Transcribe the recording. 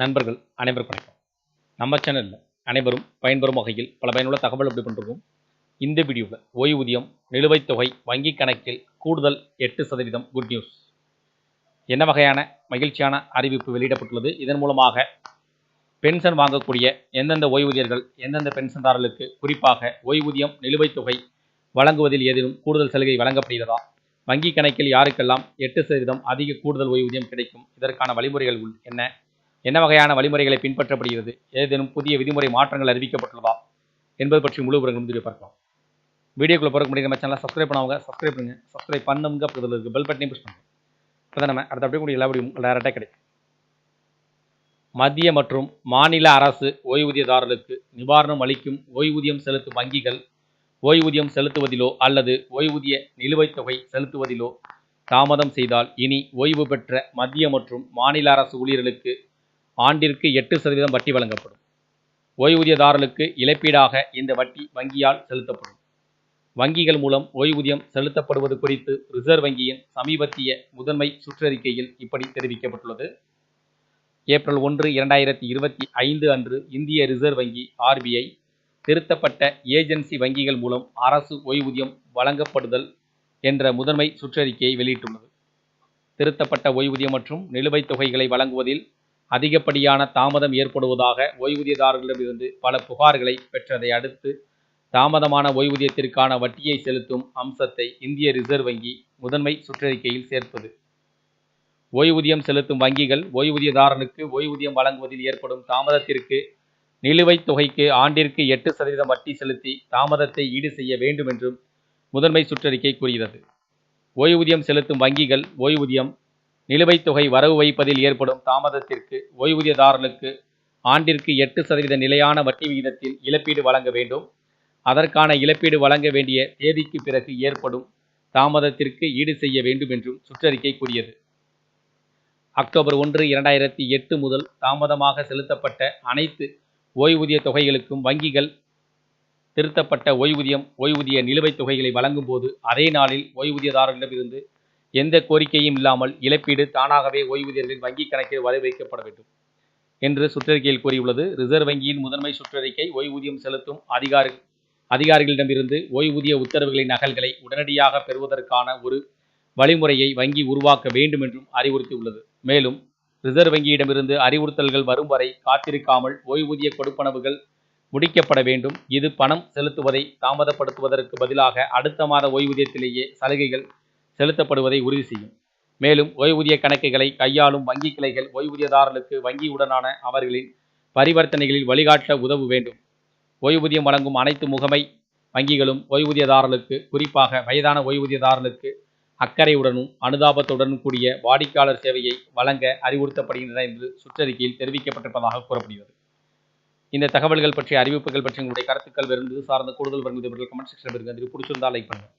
நண்பர்கள் அனைவருக்கும் வணக்கம். நம்ம சேனலில் அனைவரும் பயன்பெறும் வகையில் பல பயனுள்ள தகவல் எப்படி பண்ணிருக்கோம். இந்த வீடியோவில் ஓய்வூதியம் நிலுவைத் தொகை வங்கி கணக்கில் கூடுதல் எட்டு சதவீதம் குட் நியூஸ் என்ன வகையான மகிழ்ச்சியான அறிவிப்பு வெளியிடப்பட்டுள்ளது? இதன் மூலமாக பென்ஷன் வாங்கக்கூடிய எந்தெந்த ஓய்வூதியர்கள் எந்தெந்த பென்ஷன்தாரர்களுக்கு குறிப்பாக ஓய்வூதியம் நிலுவைத் தொகை வழங்குவதில் ஏதேனும் கூடுதல் சலுகை வழங்கப்படுகிறதா? வங்கி கணக்கில் யாருக்கெல்லாம் எட்டு சதவீதம் அதிக கூடுதல் ஓய்வூதியம் கிடைக்கும்? இதற்கான வழிமுறைகள் உள் என்ன? என்ன வகையான வழிமுறைகளை பின்பற்றப்படுகிறது? ஏதேனும் புதிய விதிமுறை மாற்றங்கள் அறிவிக்கப்பட்டுள்ளதா? என்பது பற்றி முழு விவரங்களும் வீடியோ பார்க்கலாம். வீடியோக்குள்ள போகிற முடியும் நம்ம சேனலை சப்ஸ்கிரைப் பண்ணவங்க சப்ஸ்கிரைப் பண்ணுங்க. சப்ஸ்கிரைப் பண்ணுங்க பக்கத்தில் இருக்குது பெல் பட்டனையும் புஷ் பண்ணுங்கள் இப்போ நம்ம அடுத்த அப்படியே கூட எல்லா வீடியும் டேரெக்டாக கிடைக்கும். மத்திய மற்றும் மாநில அரசு ஓய்வூதியதாரர்களுக்கு நிவாரணம் அளிக்கும் ஓய்வூதியம் செலுத்தும் வங்கிகள் ஓய்வூதியம் செலுத்துவதிலோ அல்லது ஓய்வூதிய நிலுவைத் தொகை செலுத்துவதிலோ தாமதம் செய்தால் இனி ஓய்வு பெற்ற மத்திய மற்றும் மாநில அரசு ஊழியர்களுக்கு ஆண்டிற்கு எட்டு சதவீதம் வட்டி வழங்கப்படும். ஓய்வூதியதாரர்களுக்கு இழப்பீடாக இந்த வட்டி வங்கியால் செலுத்தப்படும். வங்கிகள் மூலம் ஓய்வூதியம் செலுத்தப்படுவது குறித்து ரிசர்வ் வங்கியின் சமீபத்திய முதன்மை சுற்றறிக்கையில் இப்படி தெரிவிக்கப்பட்டுள்ளது. ஏப்ரல் ஒன்று இரண்டாயிரத்தி இருபத்தி ஐந்து அன்று இந்திய ரிசர்வ் வங்கி ஆர்பிஐ திருத்தப்பட்ட ஏஜென்சி வங்கிகள் மூலம் அரசு ஓய்வூதியம் வழங்கப்படுதல் என்ற முதன்மை சுற்றறிக்கையை வெளியிட்டுள்ளது. திருத்தப்பட்ட ஓய்வூதியம் மற்றும் நிலுவைத் தொகைகளை வழங்குவதில் அதிகப்படியான தாமதம் ஏற்படுவதாக ஓய்வூதியதாரர்களிடமிருந்து பல புகார்களை பெற்றதை அடுத்து தாமதமான ஓய்வூதியத்திற்கான வட்டியை செலுத்தும் அம்சத்தை இந்திய ரிசர்வ் வங்கி முதன்மை சுற்றறிக்கையில் சேர்த்தது ஓய்வூதியம் செலுத்தும் வங்கிகள் ஓய்வூதியதாரனுக்கு ஓய்வூதியம் வழங்குவதில் ஏற்படும் தாமதத்திற்கு நிலுவைத் தொகைக்கு ஆண்டிற்கு எட்டு சதவீதம் வட்டி செலுத்தி தாமதத்தை ஈடு செய்ய வேண்டும் என்றும் முதன்மை சுற்றறிக்கை கூறுகிறது. ஓய்வூதியம் செலுத்தும் வங்கிகள் ஓய்வூதியம் நிலுவைத் தொகை வரவு வைப்பதில் ஏற்படும் தாமதத்திற்கு ஓய்வூதியதாரர்களுக்கு ஆண்டிற்கு எட்டு சதவீத நிலையான வட்டி விகிதத்தில் இழப்பீடு வழங்க வேண்டும். அதற்கான இழப்பீடு வழங்க வேண்டிய தேதிக்கு பிறகு ஏற்படும் தாமதத்திற்கு ஈடு செய்ய வேண்டும் என்றும் சுற்றறிக்கை கூறியது. அக்டோபர் ஒன்று இரண்டாயிரத்தி எட்டு முதல் தாமதமாக செலுத்தப்பட்ட அனைத்து ஓய்வூதிய தொகைகளுக்கும் வங்கிகள் திருத்தப்பட்ட ஓய்வூதியம் ஓய்வூதிய நிலுவைத் தொகைகளை வழங்கும் போது அதே நாளில் ஓய்வூதியதாரர்களிடமிருந்து எந்த கோரிக்கையும் இல்லாமல் இழப்பீடு தானாகவே ஓய்வூதியர்களின் வங்கிக் கணக்கில் வரை வைக்கப்பட வேண்டும் என்று சுற்றறிக்கையில் கூறியுள்ளது. ரிசர்வ் வங்கியின் முதன்மை சுற்றறிக்கை ஓய்வூதியம் செலுத்தும் அதிகாரி அதிகாரிகளிடமிருந்து ஓய்வூதிய உத்தரவுகளின் நகல்களை உடனடியாக பெறுவதற்கான ஒரு வழிமுறையை வங்கி உருவாக்க வேண்டும் என்றும் அறிவுறுத்தியுள்ளது. மேலும் ரிசர்வ் வங்கியிடமிருந்து அறிவுறுத்தல்கள் வரும் வரை காத்திருக்காமல் ஓய்வூதிய கொடுப்பனவுகள் முடிக்கப்பட வேண்டும். இது பணம் செலுத்துவதை தாமதப்படுத்துவதற்கு பதிலாக அடுத்த மாத ஓய்வூதியத்திலேயே சலுகைகள் செலுத்தப்படுவதை உறுதி செய்யும். மேலும் ஓய்வூதிய கணக்குகளை கையாளும் வங்கி கிளைகள் ஓய்வூதியதாரர்களுக்கு வங்கியுடனான அவர்களின் பரிவர்த்தனைகளில் வழிகாட்ட உதவ வேண்டும். ஓய்வூதியம் வழங்கும் அனைத்து முகமை வங்கிகளும் ஓய்வூதியதாரர்களுக்கு குறிப்பாக வயதான ஓய்வூதியதாரர்களுக்கு அக்கறையுடனும் அனுதாபத்துடனும் கூடிய வாடிக்கையாளர் சேவையை வழங்க அறிவுறுத்தப்படுகின்றன என்று சுற்றறிக்கையில் தெரிவிக்கப்பட்டிருப்பதாக கூறப்படுகிறது. இந்த தகவல்கள் பற்றிய அறிவிப்புகள் பற்றி உங்களுடைய கருத்துக்கள் வெறும் இது சார்ந்த கூடுதல் வருவது கமெண்ட் செக்ஷன் இருக்கு பிடிச்சிருந்தால் லைக் பண்ணுங்கள்